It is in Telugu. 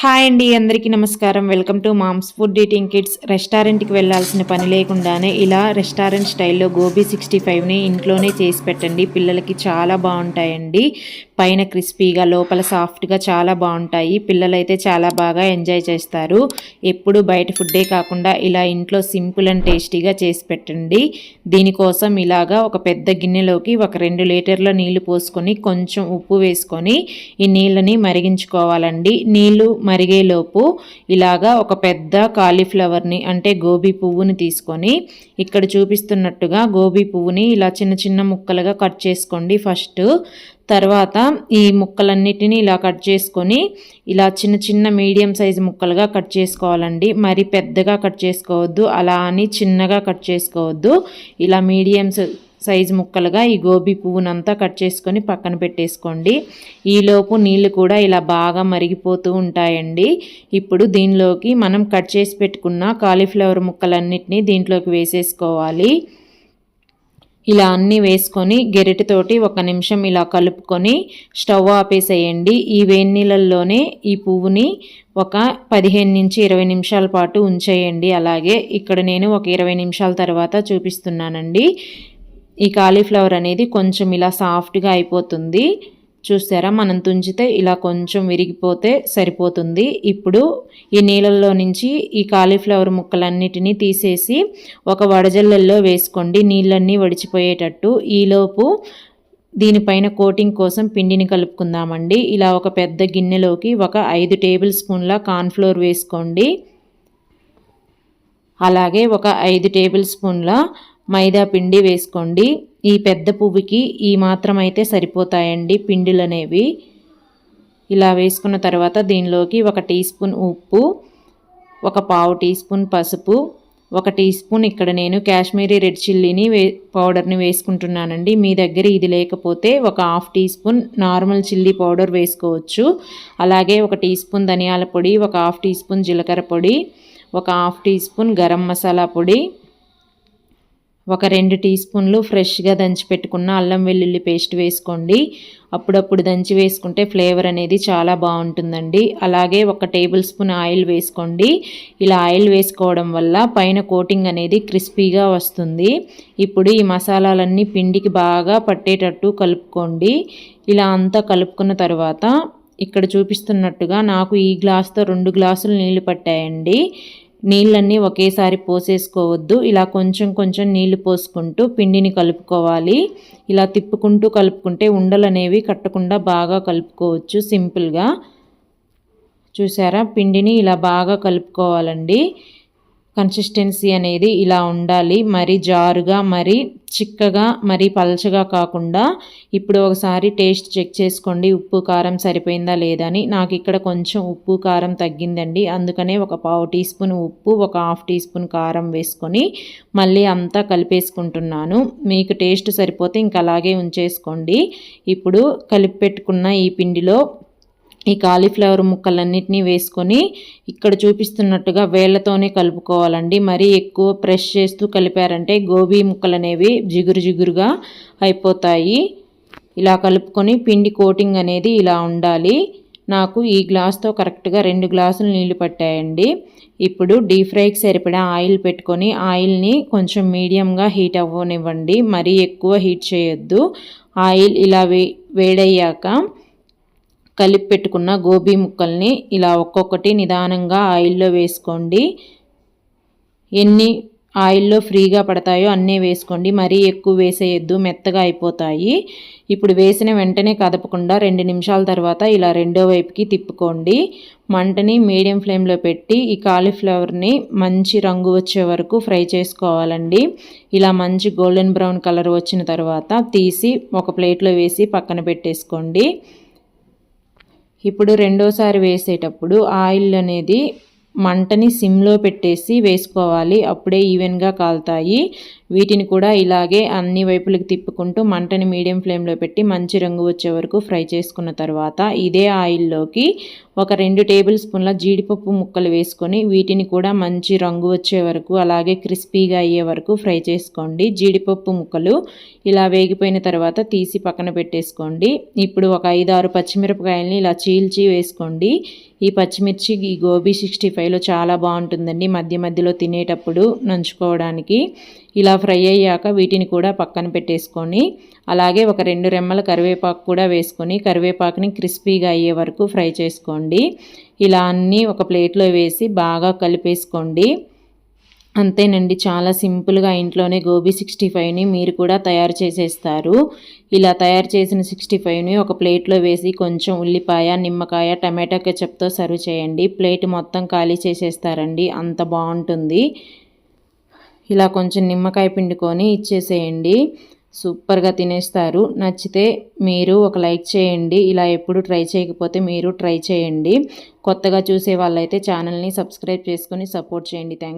హాయ్ అండి అందరికీ నమస్కారం. Welcome to moms food eating kids. రెస్టారెంట్కి వెళ్ళాల్సిన పని లేకుండానే ఇలా రెస్టారెంట్ స్టైల్లో గోబీ సిక్స్టీ ఫైవ్ని ఇంట్లోనే చేసి పెట్టండి. పిల్లలకి చాలా బాగుంటాయండి. పైన క్రిస్పీగా లోపల సాఫ్ట్గా చాలా బాగుంటాయి. పిల్లలైతే చాలా బాగా ఎంజాయ్ చేస్తారు. ఎప్పుడు బయట ఫుడ్డే కాకుండా ఇలా ఇంట్లో సింపుల్ అండ్ టేస్టీగా చేసి పెట్టండి. దీనికోసం ఇలాగా ఒక పెద్ద గిన్నెలోకి ఒక రెండు లీటర్ల నీళ్ళు పోసుకొని కొంచెం ఉప్పు వేసుకొని ఈ నీళ్ళని మరిగించుకోవాలండి. నీళ్ళు మరిగేలోపు ఇలాగా ఒక పెద్ద కాలీఫ్లవర్ని అంటే గోబీ పువ్వుని తీసుకొని ఇక్కడ చూపిస్తున్నట్టుగా గోబీ పువ్వుని ఇలా చిన్న చిన్న ముక్కలుగా కట్ చేసుకోండి ఫస్ట్. తర్వాత ఈ ముక్కలన్నిటిని ఇలా కట్ చేసుకొని ఇలా చిన్న చిన్న మీడియం సైజు ముక్కలుగా కట్ చేసుకోవాలండి. మరి పెద్దగా కట్ చేసుకోవద్దు అలా అని చిన్నగా కట్ చేసుకోవద్దు. ఇలా మీడియం సైజు ముక్కలుగా ఈ గోబీ పువ్వునంతా కట్ చేసుకొని పక్కన పెట్టేసుకోండి. ఈలోపు నీళ్ళు కూడా ఇలా బాగా మరిగిపోతూ ఉంటాయండి. ఇప్పుడు దీనిలోకి మనం కట్ చేసి పెట్టుకున్న కాలీఫ్లవర్ ముక్కలన్నిటినీ దీంట్లోకి వేసేసుకోవాలి. ఇలా అన్నీ వేసుకొని గెరిటితోటి ఒక నిమిషం ఇలా కలుపుకొని స్టవ్ ఆపేసేయండి. ఈ వేడి నీళ్ళల్లోనే ఈ పువ్వుని ఒక పదిహేను నుంచి ఇరవై నిమిషాల పాటు ఉంచేయండి. అలాగే ఇక్కడ నేను ఒక ఇరవై నిమిషాల తర్వాత చూపిస్తున్నానండి. ఈ కాలీఫ్లవర్ అనేది కొంచెం ఇలా సాఫ్ట్గా అయిపోతుంది. చూసారా? మనం తుంచితే ఇలా కొంచెం విరిగిపోతే సరిపోతుంది. ఇప్పుడు ఈ నీళ్ళల్లో నుంచి ఈ కాలీఫ్లవర్ ముక్కలన్నిటినీ తీసేసి ఒక వడజల్లల్లో వేసుకోండి. నీళ్ళన్నీ వడిచిపోయేటట్టు. ఈలోపు దీనిపైన కోటింగ్ కోసం పిండిని కలుపుకుందామండి. ఇలా ఒక పెద్ద గిన్నెలోకి ఒక ఐదు టేబుల్ స్పూన్ల కార్న్ఫ్లోర్ వేసుకోండి. అలాగే ఒక ఐదు టేబుల్ స్పూన్ల మైదా పిండి వేసుకోండి. ఈ పెద్ద పువ్వుకి ఈ మాత్రం అయితే సరిపోతాయండి పిండిలు అనేవి ఇలా వేసుకున్న తర్వాత దీనిలోకి ఒక టీ స్పూన్ ఉప్పు ఒక పావు టీ స్పూన్ పసుపు ఒక టీ స్పూన్ ఇక్కడ నేను కాశ్మీరీ రెడ్ చిల్లీని వే పౌడర్ని వేసుకుంటున్నానండి. మీ దగ్గర ఇది లేకపోతే ఒక half teaspoon normal chilli powder వేసుకోవచ్చు. అలాగే ఒక టీ స్పూన్ ధనియాల పొడి ఒక హాఫ్ టీ స్పూన్ జీలకర్ర పొడి ఒక half teaspoon garam masala పొడి ఒక రెండు టీ స్పూన్లు ఫ్రెష్గా దంచి పెట్టుకున్న అల్లం వెల్లుల్లి పేస్ట్ వేసుకోండి. అప్పుడప్పుడు దంచి వేసుకుంటే ఫ్లేవర్ అనేది చాలా బాగుంటుందండి. అలాగే ఒక టేబుల్ స్పూన్ ఆయిల్ వేసుకోండి. ఇలా ఆయిల్ వేసుకోవడం వల్ల పైన కోటింగ్ అనేది క్రిస్పీగా వస్తుంది. ఇప్పుడు ఈ మసాలాలన్నీ పిండికి బాగా పట్టేటట్టు కలుపుకోండి. ఇలా అంతా కలుపుకున్న తర్వాత ఇక్కడ చూపిస్తున్నట్టుగా నాకు ఈ గ్లాస్తో రెండు గ్లాసులు నీళ్ళు పట్టాయండి. నీళ్ళన్నీ ఒకేసారి పోసేసుకోవద్దు. ఇలా కొంచెం కొంచెం నీళ్ళు పోసుకుంటూ పిండిని కలుపుకోవాలి. ఇలా తిప్పుకుంటూ కలుపుకుంటే ఉండలు అనేవి కట్టకుండా బాగా కలుపుకోవచ్చు సింపుల్గా. చూసారా? పిండిని ఇలా బాగా కలుపుకోవాలండి. కన్సిస్టెన్సీ అనేది ఇలా ఉండాలి. మరి జారుగా మరి చిక్కగా మరి పలచగా కాకుండా ఇప్పుడు ఒకసారి టేస్ట్ చెక్ చేసుకోండి. ఉప్పు కారం సరిపోయిందా లేదని నాకు ఇక్కడ కొంచెం ఉప్పు కారం తగ్గిందండి. అందుకనే ఒక పావు టీ స్పూన్ ఉప్పు ఒక హాఫ్ టీ స్పూన్ కారం వేసుకొని మళ్ళీ అంతా కలిపేసుకుంటున్నాను. మీకు టేస్ట్ సరిపోతే ఇంకా అలాగే ఉంచేసుకోండి. ఇప్పుడు కలిపి పెట్టుకున్న ఈ పిండిలో ఈ కాలీఫ్లవర్ ముక్కలన్నిటినీ వేసుకొని ఇక్కడ చూపిస్తున్నట్టుగా వేళ్ళతోనే కలుపుకోవాలండి. మరీ ఎక్కువ ప్రెష్ చేస్తూ కలిపారంటే గోబీ ముక్కలు అనేవి జిగురు జిగురుగా అయిపోతాయి. ఇలా కలుపుకొని పిండి కోటింగ్ అనేది ఇలా ఉండాలి. నాకు ఈ గ్లాస్తో కరెక్ట్గా రెండు గ్లాసులు నీళ్ళు పట్టాయండి. ఇప్పుడు డీప్ ఫ్రైకి సరిపడా ఆయిల్ పెట్టుకొని ఆయిల్ని కొంచెం మీడియంగా హీట్ అవ్వనివ్వండి. మరీ ఎక్కువ హీట్ చేయొద్దు. ఆయిల్ ఇలా వే వేడయ్యాక కలిపి పెట్టుకున్న గోబీ ముక్కల్ని ఇలా ఒక్కొక్కటి నిదానంగా ఆయిల్లో వేసుకోండి. ఎన్ని ఆయిల్లో ఫ్రీగా పడతాయో అన్నీ వేసుకోండి. మరీ ఎక్కువ వేసేయద్దు మెత్తగా అయిపోతాయి. ఇప్పుడు వేసిన వెంటనే కదపకుండా రెండు నిమిషాల తర్వాత ఇలా రెండో వైపుకి తిప్పుకోండి. మంటని మీడియం ఫ్లేమ్లో పెట్టి ఈ కాలీఫ్లవర్ని మంచి రంగు వచ్చే వరకు ఫ్రై చేసుకోవాలండి. ఇలా మంచి గోల్డెన్ బ్రౌన్ కలర్ వచ్చిన తర్వాత తీసి ఒక ప్లేట్లో వేసి పక్కన పెట్టేసుకోండి. ఇప్పుడు రెండోసారి వేసేటప్పుడు ఆయిల్ అనేది మంటని సిమ్లో పెట్టేసి వేసుకోవాలి. అప్పుడే ఈవెన్గా కాలుతాయి. వీటిని కూడా ఇలాగే అన్ని వైపులకు తిప్పుకుంటూ మంటని మీడియం ఫ్లేమ్లో పెట్టి మంచి రంగు వచ్చే వరకు ఫ్రై చేసుకున్న తర్వాత ఇదే ఆయిల్లోకి ఒక రెండు టేబుల్ స్పూన్ల జీడిపప్పు ముక్కలు వేసుకొని వీటిని కూడా మంచి రంగు వచ్చే వరకు అలాగే క్రిస్పీగా అయ్యే వరకు ఫ్రై చేసుకోండి. జీడిపప్పు ముక్కలు ఇలా వేగిపోయిన తర్వాత తీసి పక్కన పెట్టేసుకోండి. ఇప్పుడు ఒక ఐదు ఆరు పచ్చిమిరపకాయలని ఇలా చీల్చి వేసుకోండి. ఈ పచ్చిమిర్చి ఈ గోబీ సిక్స్టీ ఫైవ్లో చాలా బాగుంటుందండి మధ్య మధ్యలో తినేటప్పుడు నంచుకోవడానికి. ఇలా ఫ్రై అయ్యాక వీటిని కూడా పక్కన పెట్టేసుకొని అలాగే ఒక రెండు రెమ్మల కరివేపాకు కూడా వేసుకొని కరివేపాకుని క్రిస్పీగా అయ్యే వరకు ఫ్రై చేసుకోండి. ఇలా అన్నీ ఒక ప్లేట్లో వేసి బాగా కలిపేసుకోండి. అంతేనండి చాలా సింపుల్గా ఇంట్లోనే గోబీ సిక్స్టీ ఫైవ్ని మీరు కూడా తయారు చేసేస్తారు. ఇలా తయారు చేసిన సిక్స్టీ ఫైవ్ని ఒక ప్లేట్లో వేసి కొంచెం ఉల్లిపాయ నిమ్మకాయ టమాటా కెచప్తో సర్వ్ చేయండి. ప్లేట్ మొత్తం ఖాళీ చేసేస్తారండి అంత బాగుంటుంది. ఇలా కొంచెం నిమ్మకాయ పిండుకొని ఇచ్చేసేయండి. సూపర్గా తినేస్తారు. నచ్చితే మీరు ఒక లైక్ చేయండి. ఇలా ఎప్పుడు ట్రై చేయకపోతే మీరు ట్రై చేయండి. కొత్తగా చూసే వాళ్ళైతే ఛానల్ని సబ్స్క్రైబ్ చేసుకొని సపోర్ట్ చేయండి. థ్యాంక్స్